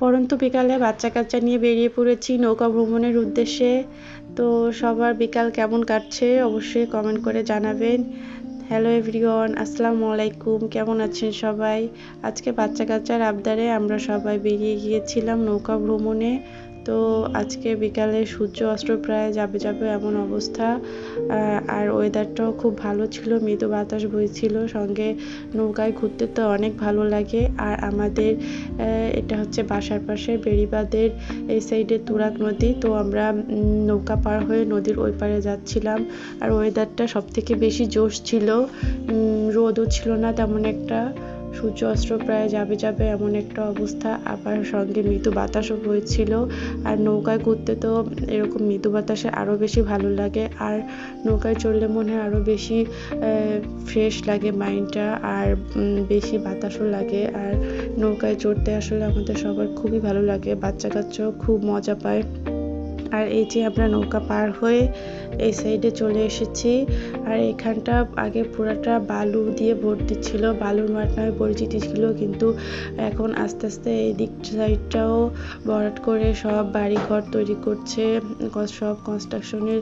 পরন্ত বিকালে বাচ্চা কাচ্চা নিয়ে বেরিয়ে পড়েছি নৌকা ভ্রমণের উদ্দেশ্যে। তো সবার বিকাল কেমন কাটছে অবশ্যই কমেন্ট করে জানাবেন। হ্যালো এভরিওয়ান আসসালামু আলাইকুম, কেমন আছেন সবাই? আজকে বাচ্চা কাচ্চার আবদারে আমরা সবাই বেরিয়ে গিয়েছিলাম নৌকা ভ্রমণে। তো আজকে বিকালে সূর্য অস্ত্র প্রায় যাবে যাবে এমন অবস্থা আর ওয়েদারটাও খুব ভালো ছিল, মৃদু বাতাস বইছিল, সঙ্গে নৌকায় ঘুরতে তো অনেক ভালো লাগে। আর আমাদের এটা হচ্ছে বাসার পাশে বেড়িবাঁধের এই সাইডে তুরাগ নদী, তো আমরা নৌকা পার হয়ে নদীর ওই পারে যাচ্ছিলাম। আর ওয়েদারটা সব থেকে বেশি জোশ ছিল রোদও ছিল না তেমন একটা। সূর্য অস্ত্র প্রায় যাবে যাবে এমন একটা অবস্থা। আবার সঙ্গে মৃদু বাতাসও বইছিল। আর নৌকায় ঘুরতে তো এরকম মৃদু বাতাসে আরও বেশি ভালো লাগে। আর নৌকায় চড়লে মনে হয় আরও বেশি ফ্রেশ লাগে মাইন্ডটা আর বেশি বাতাসও লাগে। আর নৌকায় চড়তে আসলে আমাদের সবার খুবই ভালো লাগে। বাচ্চা কাচ্চাও খুব মজা পায়। আর এই যে আমরা নৌকা পার হয়ে এই সাইডে চলে এসেছি। আর এখানটা আগে পুরাটা বালু দিয়ে ভর্তি ছিল, বালুর মাঠ নামে পরিচিতি ছিল, কিন্তু এখন আস্তে আস্তে এই দিক সাইডটাও ভরাট করে সব বাড়ি ঘর তৈরি করছে। সব কনস্ট্রাকশনের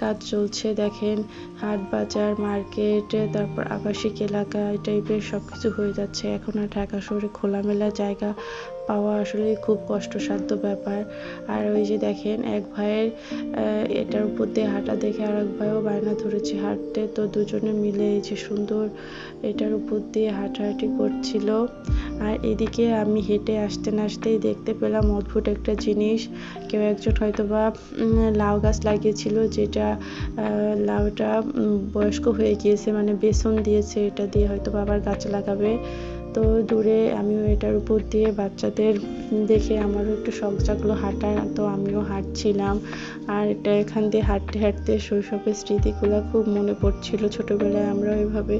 কাজ চলছে, দেখেন। হাট বাজার মার্কেট তারপর আবাসিক এলাকা, এই টাইপের সব কিছু হয়ে যাচ্ছে। এখন আর ঢাকা শহরে খোলামেলা জায়গা পাওয়া আসলে খুব কষ্টসাধ্য ব্যাপার। আর ওই যে দেখেন, এক ভাইয়ের এটার উপর দিয়ে হাঁটা দেখে আর এক ভাইও বায়না ধরেছে হাঁটতে। তো দুজনে মিলে এই যে সুন্দর এটার উপর দিয়ে হাঁটাহাঁটি করছিল। আর এদিকে আমি হেঁটে আসতে না আসতেই দেখতে পেলাম অদ্ভুত একটা জিনিস। কেউ একজন হয়তো বা লাউ গাছ লাগিয়েছিল যেটা লাউটা বয়স্ক হয়ে গিয়েছে মানে বেসন দিয়েছে, এটা দিয়ে হয়তো বা আবার গাছ লাগাবে। তো দূরে আমিও এটার উপর দিয়ে বাচ্চাদের দেখে আমারও একটু শখ জাগলো হাঁটার, তো আমিও হাঁটছিলাম। আর এটা এখান দিয়ে হাঁটতে হাঁটতে শৈশবের স্মৃতিগুলো খুব মনে পড়ছিল। ছোটোবেলায় আমরা ওইভাবে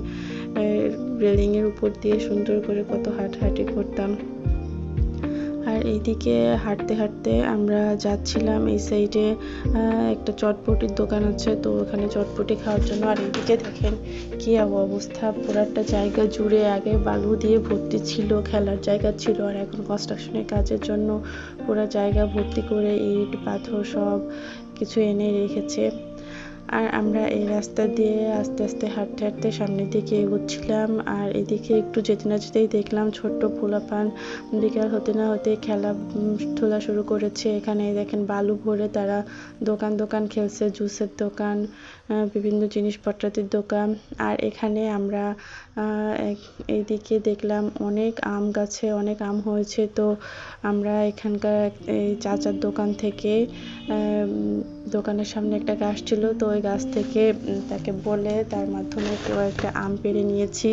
রেলিংয়ের উপর দিয়ে সুন্দর করে কত হাঁটাহাঁটি করতাম। আর এইদিকে হাঁটতে হাঁটতে আমরা যাচ্ছিলাম এই সাইডে একটা চটপটির দোকান আছে, তো ওখানে চটপটি খাওয়ার জন্য। আর এইদিকে দেখেন কি অবস্থা, পুরাটা জায়গা জুড়ে আগে বালু দিয়ে ভর্তি ছিল, খেলার জায়গা ছিল, আর এখন কনস্ট্রাকশনের কাজের জন্য পুরো জায়গা ভর্তি করে ইট, পাথর সব কিছু এনে রেখেছে। আর আমরা এই রাস্তা দিয়ে আস্তে আস্তে হাঁটতে হাঁটতে সামনের দিকে এগোচ্ছিলাম। আর এদিকে একটু যেতে না যেতেই দেখলাম ছোট্ট পোলাপান বিকাল হতে না হতে খেলা ধুলা শুরু করেছে। এখানে দেখেন বালু ভরে তারা দোকান দোকান খেলছে, জুসের দোকান বিভিন্ন জিনিসপত্রাদির দোকান। আর এখানে আমরা এইদিকে দেখলাম অনেক আম গাছে অনেক আম হয়েছে। তো আমরা এখানকার এই চাচার দোকান থেকে দোকানের সামনে একটা গাছ ছিল। তো ওই গাছ থেকে তাকে বলে তার মাধ্যমে একটা আম পেড়ে নিয়েছি।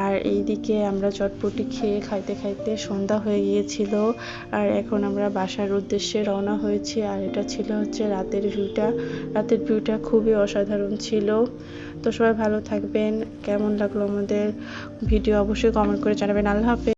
আর এইদিকে আমরা চটপটি খেয়ে খাইতে খাইতে সন্ধ্যা হয়ে গিয়েছিল। আর এখন আমরা বাসার উদ্দেশ্যে রওনা হয়েছি। আর এটা ছিল হচ্ছে রাতের ভিউটা। রাতের ভিউটা খুবই অসাধারণ ছিল। তো সবাই ভালো থাকবেন। কেমন লাগল আমাদের ভিডিও অবশ্যই কমেন্ট করে জানাবেন। আল্লাহ হাফেজ।